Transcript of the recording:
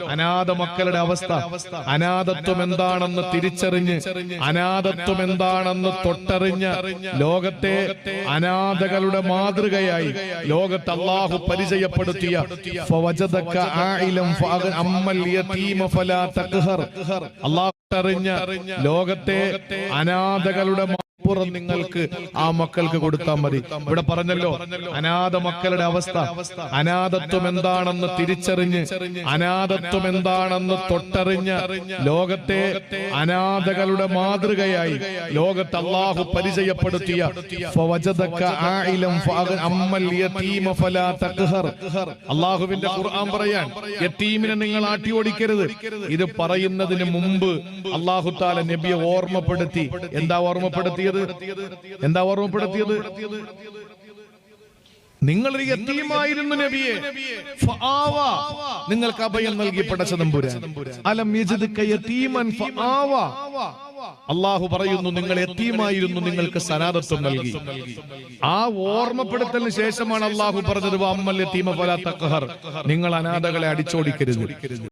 അനാഥ മക്കളുടെ അവസ്ഥ അനാഥത്വം എന്താണെന്ന് തിരിച്ചറിഞ്ഞ് അനാഥത്വം എന്താണെന്ന് തൊട്ടറിഞ്ഞ ലോകത്തെ അനാഥകളുടെ മാതൃകയായി ലോകത്ത് അള്ളാഹു പരിചയപ്പെടുത്തിയ. അള്ളാഹു അറിഞ്ഞ ലോകത്തെ അനാഥകളുടെ പുറം നിങ്ങൾക്ക് ആ മക്കൾക്ക് കൊടുത്താൽ മതി. ഇവിടെ പറഞ്ഞല്ലോ അനാഥ മക്കളുടെ അവസ്ഥ. അനാഥത്വം എന്താണെന്ന് തിരിച്ചറിഞ്ഞ് അനാഥത്വം എന്താണെന്ന് തൊട്ടറിഞ്ഞ് ലോകത്തെ അനാഥകളുടെ മാതൃകയായി ലോകത്ത് അള്ളാഹു പരിചയപ്പെടുത്തിയ. അള്ളാഹുവിന്റെ ഖുർആൻ പറയാൻ യത്തീമിനെ നിങ്ങൾ ആട്ടിയോടിക്കരുത് ഇത് പറയുന്നതിന് മുമ്പ് അള്ളാഹു താല നബിയെ ഓർമ്മപ്പെടുത്തി. എന്താ ഓർമ്മപ്പെടുത്തിയത്? എന്താ ഓർമ്മപ്പെടുത്തിയത് നിങ്ങളൊരു യത്തീമായിരുന്നു നബിയെ. നിങ്ങൾക്ക് അഭയം നൽകി യജിദ്ക അള്ളാഹു പറയുന്നു നിങ്ങൾ എത്തീമായിരുന്നു നിങ്ങൾക്ക് സനാതത്വം നൽകി. ആ ഓർമ്മപ്പെടുത്തലിന് ശേഷമാണ് അള്ളാഹു പറഞ്ഞത് നിങ്ങൾ അനാഥകളെ അടിച്ചോടിക്കരുത്.